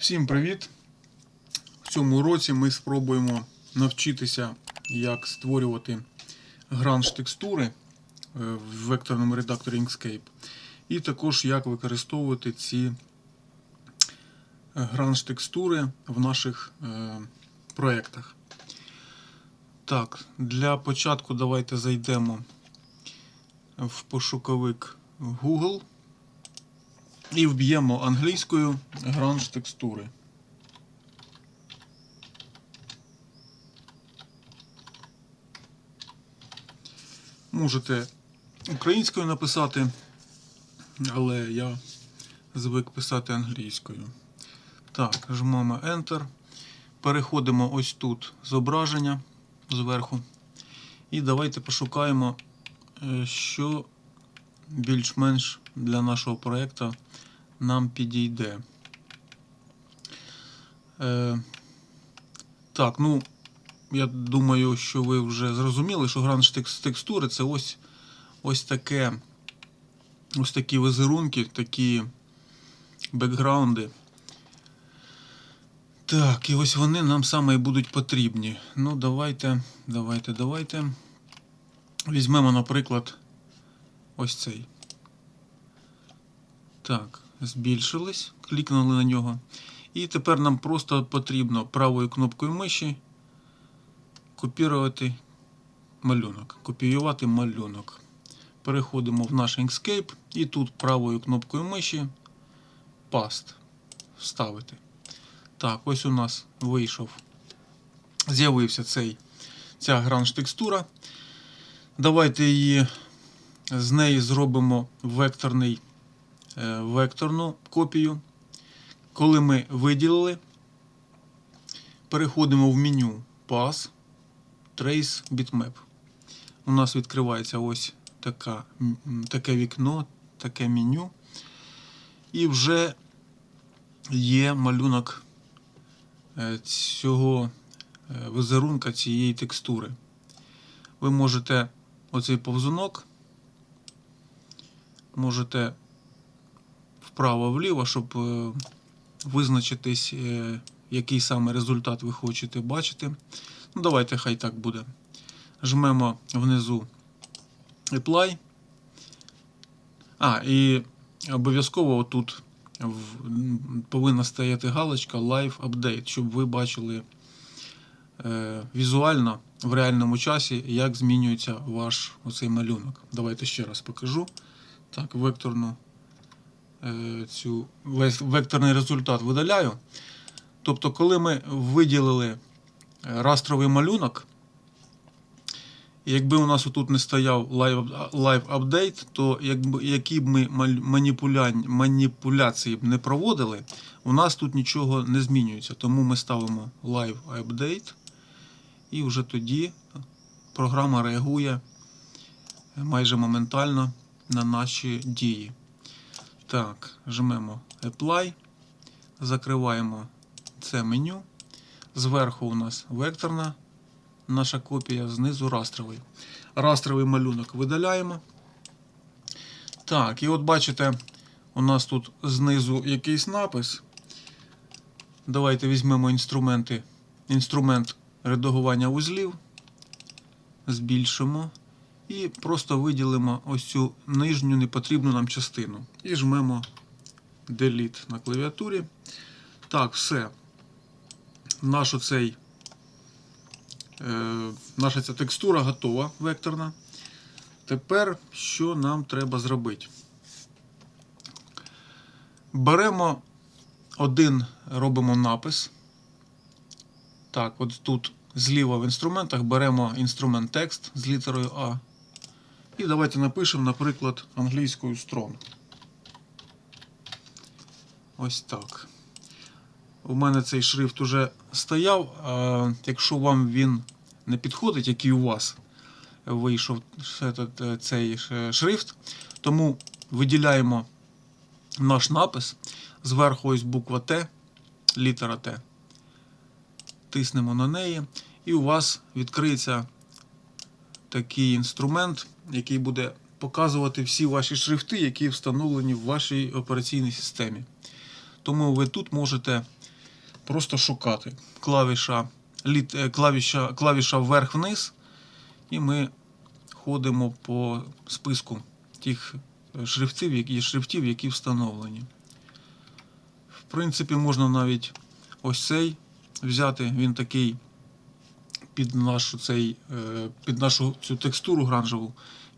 Всім привіт! В цьому році ми спробуємо навчитися, як створювати гранж текстури е, в векторному редакторі Inkscape, і також як використовувати ці гранж текстури в наших е, проєктах. Так, для початку давайте зайдемо в пошуковик Google і вб'ємо англійською гранж текстури. Можете українською написати, але я звик писати англійською. Так, жмемо Enter. Переходимо ось тут зображення зверху. І давайте пошукаємо, е, що більш-менш для нашого проєкту нам підійде. Е, так, ну, я думаю, що ви вже зрозуміли, що гранж текс- текстури це ось, ось таке. Ось такі візерунки, такі бекграунди. Так, і ось вони нам саме і будуть потрібні. Ну, давайте, давайте, давайте. Візьмемо, наприклад, ось цей. Так, збільшились, клікнули на нього. І тепер нам просто потрібно правою кнопкою миші копірувати малюнок. Копіювати малюнок. Переходимо в наш Inkscape і тут правою кнопкою миші Paste. Вставити. Так, ось у нас вийшов. З'явився цей, ця гранж текстура. Давайте її з неї зробимо векторний, векторну копію. Коли ми виділили, переходимо в меню Pass, Trace Bitmap. У нас відкривається ось така, таке вікно, таке меню. І вже є малюнок е, цього е, візерунка цієї текстури. Ви можете оцей повзунок, можете вправо-вліво, щоб е, визначитись, е, який саме результат ви хочете бачити. Ну, давайте хай так буде. Жмемо внизу Apply. А, і обов'язково тут повинна стояти галочка Live Update, щоб ви бачили е, візуально в реальному часі, як змінюється ваш оцей малюнок. Давайте ще раз покажу. Так, векторну цю весь векторний результат видаляю. Тобто, коли ми виділили е, растровий малюнок, якби у нас тут не стояв Live, Update, то якби, які б ми маніпуляції б не проводили, у нас тут нічого не змінюється. Тому ми ставимо Live Update, і вже тоді програма реагує майже моментально на наші дії. Так, жмемо Apply, закриваємо це меню. Зверху у нас векторна наша копія, знизу растровий. Растровий малюнок видаляємо. Так, і от бачите, у нас тут знизу якийсь напис. Давайте візьмемо інструменти, інструмент редагування вузлів, збільшимо і просто виділимо ось цю нижню непотрібну нам частину. І жмемо Delete на клавіатурі. Так, все. Наш оцей, е, наша ця текстура готова векторна. Тепер що нам треба зробити? Беремо один, робимо напис. Так, от тут зліва в інструментах беремо інструмент текст з літерою А. І давайте напишемо, наприклад, англійською strong. Ось так. У мене цей шрифт уже стояв. Якщо вам він не підходить, який у вас вийшов е, цей шрифт, тому виділяємо наш напис. Зверху ось буква Т, літера Т. Тиснемо на неї, і у вас відкриється такий інструмент, який буде показувати всі ваші шрифти, які встановлені в вашій операційній системі. Тому ви тут можете просто шукати. Клавіша, е, клавіша, клавіша вверх-вниз, і ми ходимо по списку тих е, шрифтів, які, шрифтів, які встановлені. В принципі, можна навіть ось цей взяти. Він такий під нашу, цей, е, під нашу цю текстуру гранжеву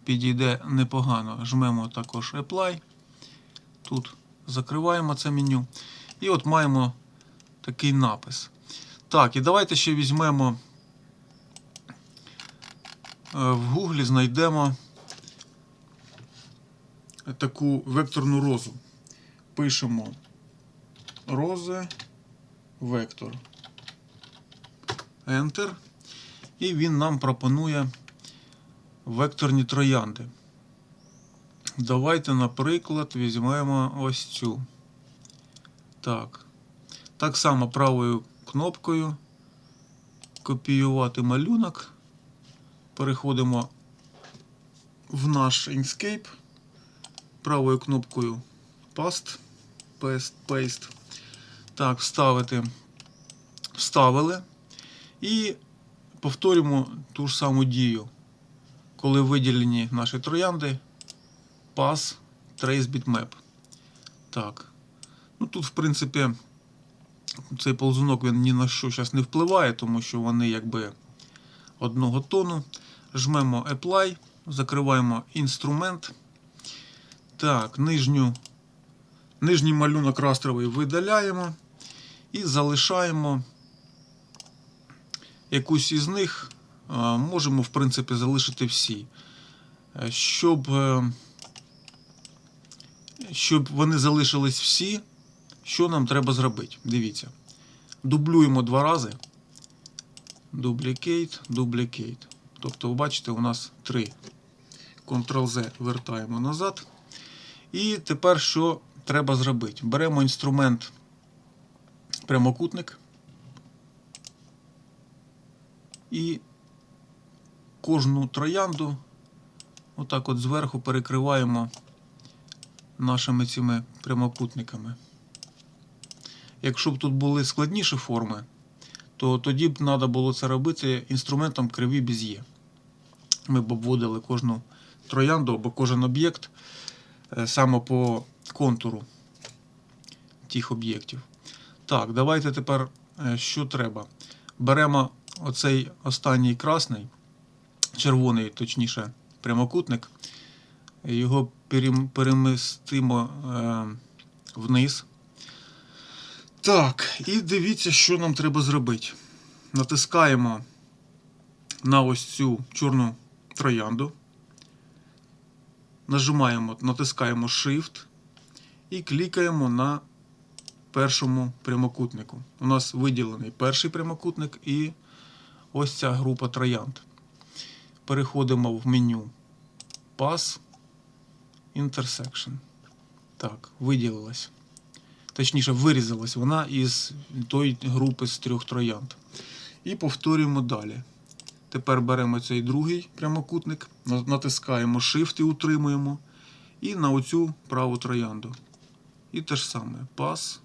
підійде непогано. Жмемо також Apply. Тут закриваємо це меню. І от маємо такий напис. Так, і давайте ще візьмемо. е, В Гуглі знайдемо таку векторну розу. Пишемо рози вектор. Enter. І він нам пропонує векторні троянди. Давайте, наприклад, візьмемо ось цю. Так. Так само правою кнопкою копіювати малюнок. Переходимо в наш Inkscape. Правою кнопкою Paste. Paste. Paste. Так, вставити. Вставили. І повторюємо ту ж саму дію. Коли виділені наші троянди, Pass Trace Bitmap. Так. Ну тут, в принципі, цей ползунок він ні на що зараз не впливає, тому що вони якби одного тону. Жмемо Apply, закриваємо інструмент. Так, нижню, нижній малюнок растровий видаляємо і залишаємо якусь із них. Можемо, в принципі, залишити всі. Е, Щоб, е, щоб вони залишились всі, що нам треба зробити? Дивіться. Дублюємо два рази. Duplicate, duplicate. Тобто, ви бачите, у нас три. Ctrl-Z вертаємо назад. І тепер що треба зробити? Беремо інструмент прямокутник. І кожну троянду отак от зверху перекриваємо нашими цими прямокутниками. Якщо б тут були складніші форми, то тоді б треба було це робити інструментом криві без'є. Ми б обводили кожну троянду або кожен об'єкт е, саме по контуру тих об'єктів. Так, давайте тепер е, що треба. Беремо оцей останній красний, червоний, точніше, прямокутник, його перемістимо е, вниз. Так, і дивіться, що нам треба зробити. Натискаємо на ось цю чорну троянду. Нажимаємо, натискаємо Shift і клікаємо на першому прямокутнику. У нас виділений перший прямокутник і ось ця група троянд. Переходимо в меню Pass Intersection. Так, виділилась. Точніше, вирізалась вона із тої групи з трьох троянд. І повторюємо далі. Тепер беремо цей другий прямокутник, натискаємо Shift і утримуємо. І на оцю праву троянду. І те ж саме. Pass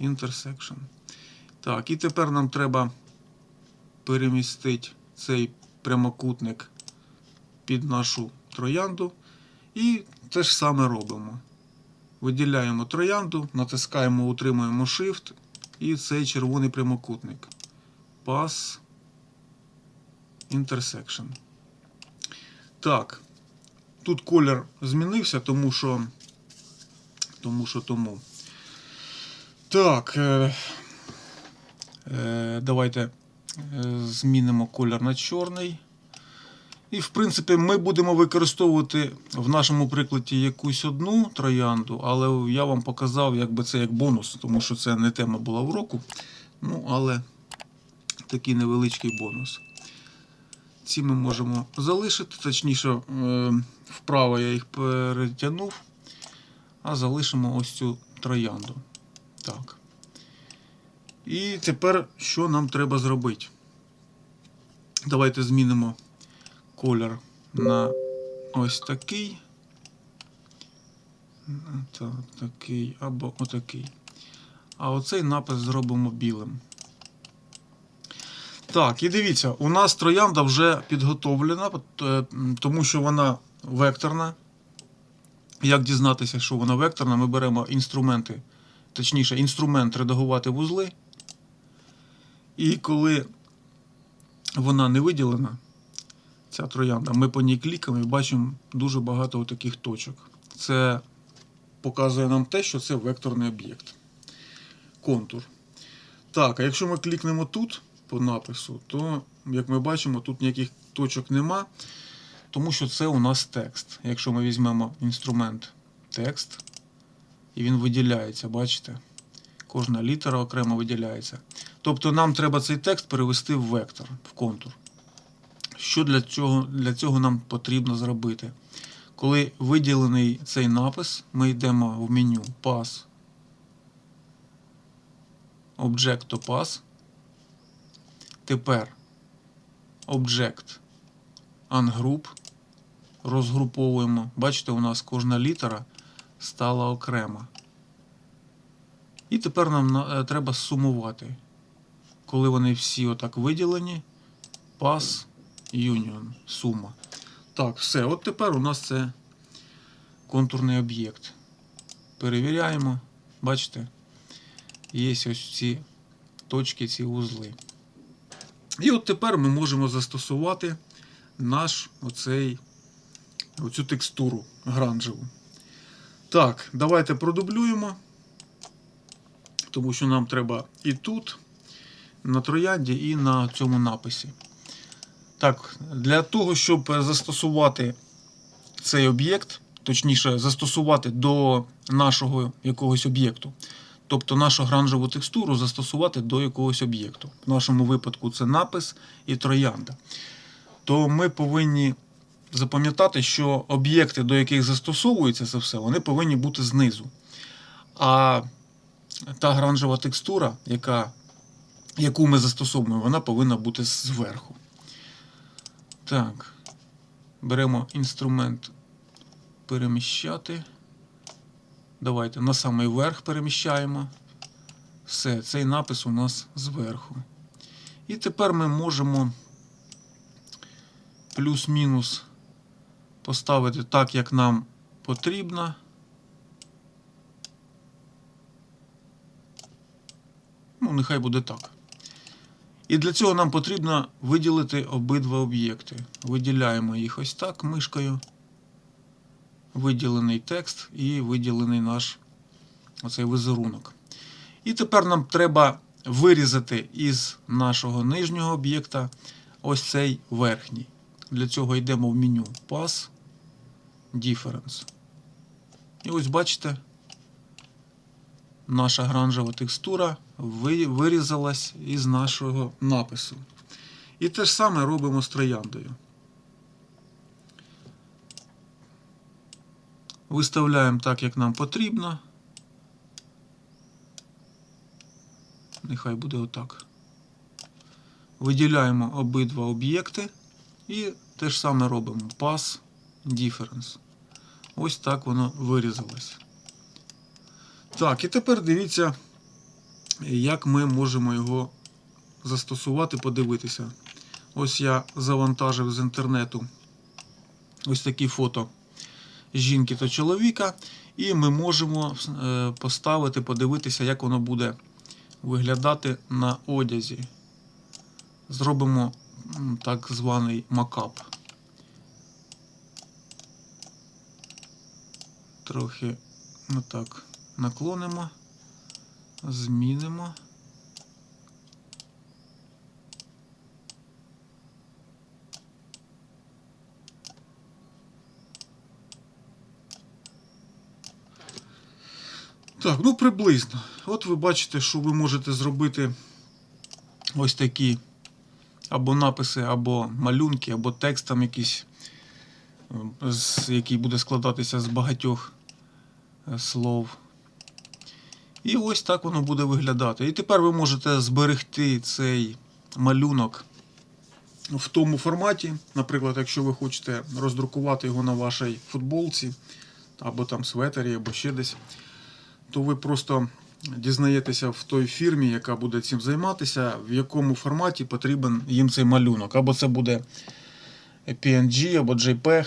Intersection. Так, і тепер нам треба перемістити цей прямокутник під нашу троянду. І те ж саме робимо. Виділяємо троянду, натискаємо, утримуємо Shift і цей червоний прямокутник. Pass Intersection. Так. Тут колір змінився, тому що. Тому що тому. Так. Е, е, давайте змінимо колір на чорний. І, в принципі, ми будемо використовувати в нашому прикладі якусь одну троянду, але я вам показав, якби це як бонус, тому що це не тема була уроку. Ну, але такий невеличкий бонус. Ці ми можемо залишити, точніше, е, вправо я їх перетягнув, а залишимо ось цю троянду. Так. І тепер що нам треба зробити? Давайте змінимо колір на ось такий. Так, такий або отакий. А оцей напис зробимо білим. Так, і дивіться, у нас троянда вже підготовлена, е, тому що вона векторна. Як дізнатися, що вона векторна, ми беремо інструменти, точніше, інструмент редагувати вузли. І коли вона не виділена, ця троянда, ми по ній клікаємо і бачимо дуже багато таких точок. Це показує нам те, що це векторний об'єкт. Контур. Так, а якщо ми клікнемо тут по напису, то, як ми бачимо, тут ніяких точок нема, тому що це у нас текст. Якщо ми візьмемо інструмент текст, і він виділяється, бачите? Кожна літера окремо виділяється. Тобто нам треба цей текст перевести в вектор, в контур. Що для цього, для цього нам потрібно зробити? Коли виділений цей напис, ми йдемо в меню Pass, Object to Pass. Тепер Object Ungroup. Розгруповуємо. Бачите, у нас кожна літера стала окрема. І тепер нам е, треба сумувати. Коли вони всі отак виділені, Pass Union, сума. Так, все. От тепер у нас це контурний об'єкт. Перевіряємо. Бачите? Є ось ці точки, ці вузли. І от тепер ми можемо застосувати наш оцей, оцю текстуру гранжеву. Так, давайте продублюємо, тому що нам треба і тут, на троянді, і на цьому написі. Так, для того, щоб застосувати цей об'єкт, точніше, застосувати до нашого якогось об'єкту, тобто нашу гранжеву текстуру застосувати до якогось об'єкту. В нашому випадку це напис і троянда. То ми повинні запам'ятати, що об'єкти, до яких застосовується це все, вони повинні бути знизу. А та гранжева текстура, яка, яку ми застосовуємо, вона повинна бути зверху. Так, беремо інструмент переміщати. Давайте на самий верх переміщаємо. Все, цей напис у нас зверху. І тепер ми можемо плюс-мінус поставити так, як нам потрібно. Ну, нехай буде так. І для цього нам потрібно виділити обидва об'єкти. Виділяємо їх ось так мишкою. Виділений текст і виділений наш оцей візерунок. І тепер нам треба вирізати із нашого нижнього об'єкта ось цей верхній. Для цього йдемо в меню Pass, Difference. І ось бачите, наша гранжева текстура вирізалась із нашого напису. І те ж саме робимо з трояндою. Виставляємо так, як нам потрібно. Нехай буде отак. Виділяємо обидва об'єкти і те ж саме робимо Pass Difference. Ось так воно вирізалось. Так, і тепер дивіться, як ми можемо його застосувати, подивитися. Ось я завантажив з інтернету ось такі фото жінки та чоловіка, і ми можемо е, поставити, подивитися, як воно буде виглядати на одязі. Зробимо так званий макап. Трохи отак наклонимо, змінимо. Так, ну приблизно. От ви бачите, що ви можете зробити ось такі або написи, або малюнки, або текст там якийсь, е, який буде складатися з багатьох е, слов. І ось так воно буде виглядати. І тепер ви можете зберегти цей малюнок в тому форматі. Наприклад, якщо ви хочете роздрукувати його на вашій футболці, або там светері, або ще десь, то ви просто дізнаєтеся в той фірмі, яка буде цим займатися, в якому форматі потрібен їм цей малюнок. Або це буде PNG, або JPEG,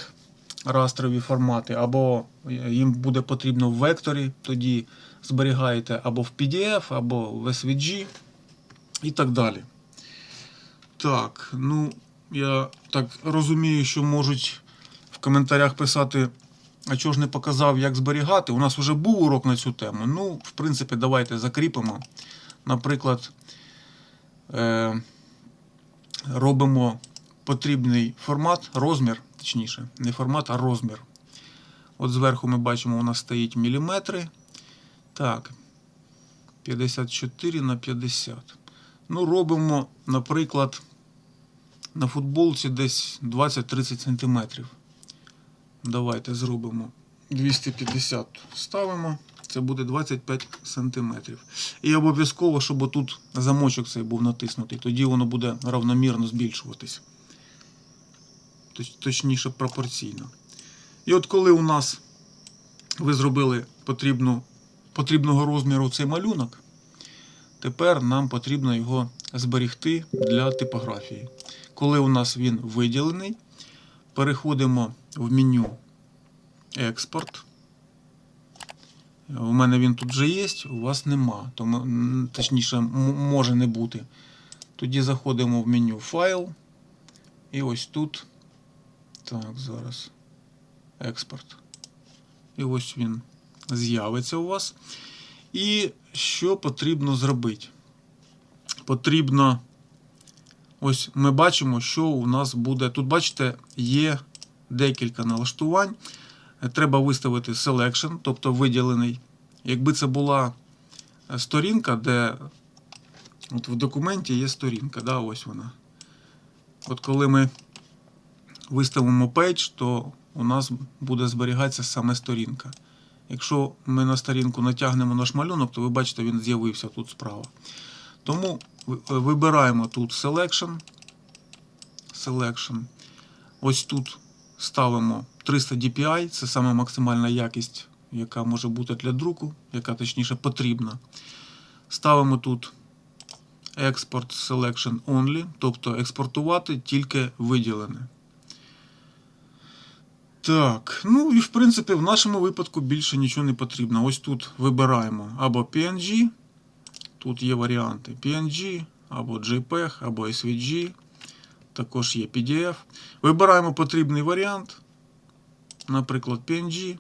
растрові формати, або їм буде потрібно в векторі, тоді зберігаєте або в PDF, або в SVG і так далі. Так, ну, я так розумію, що можуть в коментарях писати, а чого ж не показав, як зберігати. У нас вже був урок на цю тему. Ну, в принципі, давайте закріпимо. Наприклад, е, робимо потрібний формат, розмір, точніше, не формат, а розмір. От зверху ми бачимо, у нас стоїть міліметри. Так, 54 на 50. Ну, робимо, наприклад, на футболці десь 20-30 см. Давайте зробимо 250 ставимо. Це буде 25 см. І обов'язково, щоб отут замочок цей був натиснутий. Тоді воно буде равномірно збільшуватись. Точ- Точніше, пропорційно. І от коли у нас ви зробили потрібну, потрібного розміру цей малюнок, тепер нам потрібно його зберегти для типографії. Коли у нас він виділений, переходимо в меню Експорт. У мене він тут вже є, у вас нема. Тому, точніше, може не бути. Тоді заходимо в меню Файл. І ось тут. Так, зараз. Експорт. І ось він з'явиться у вас. І що потрібно зробити? Потрібно. Ось ми бачимо, що у нас буде. Тут, бачите, є декілька налаштувань. Треба виставити selection, тобто виділений. Якби це була е, сторінка, де от в документі є сторінка, да, ось вона. От коли ми виставимо page, то у нас буде зберігатися саме сторінка. Якщо ми на сторінку натягнемо наш малюнок, то ви бачите, він з'явився тут справа. Тому е, вибираємо тут Selection. Selection. Ось тут ставимо 300 DPI, це саме максимальна якість, яка може бути для друку, яка точніше потрібна. Ставимо тут Export Selection Only, тобто експортувати тільки виділене. Так, ну і в принципі в нашому випадку більше нічого не потрібно. Ось тут вибираємо або PNG, тут є варіанти PNG, або JPEG, або SVG, також є PDF. Вибираємо потрібний варіант, наприклад, PNG.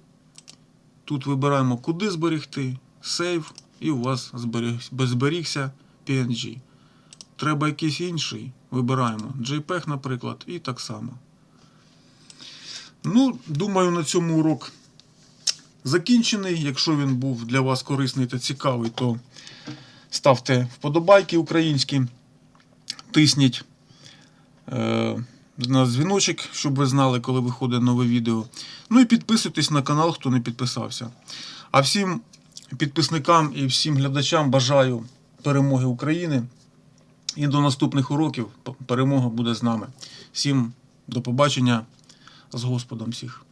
Тут вибираємо, куди зберегти, Save, і у вас зберіг, зберігся PNG. Треба якийсь інший, вибираємо JPEG, наприклад, і так само. Ну, думаю, на цьому урок закінчений. Якщо він був для вас корисний та цікавий, то ставте вподобайки українські, тисніть е, на дзвіночок, щоб ви знали, коли виходить нове відео. Ну і підписуйтесь на канал, хто не підписався. А всім підписникам і всім глядачам бажаю перемоги України. І до наступних уроків перемога буде з нами. Всім до побачення з Господом всіх.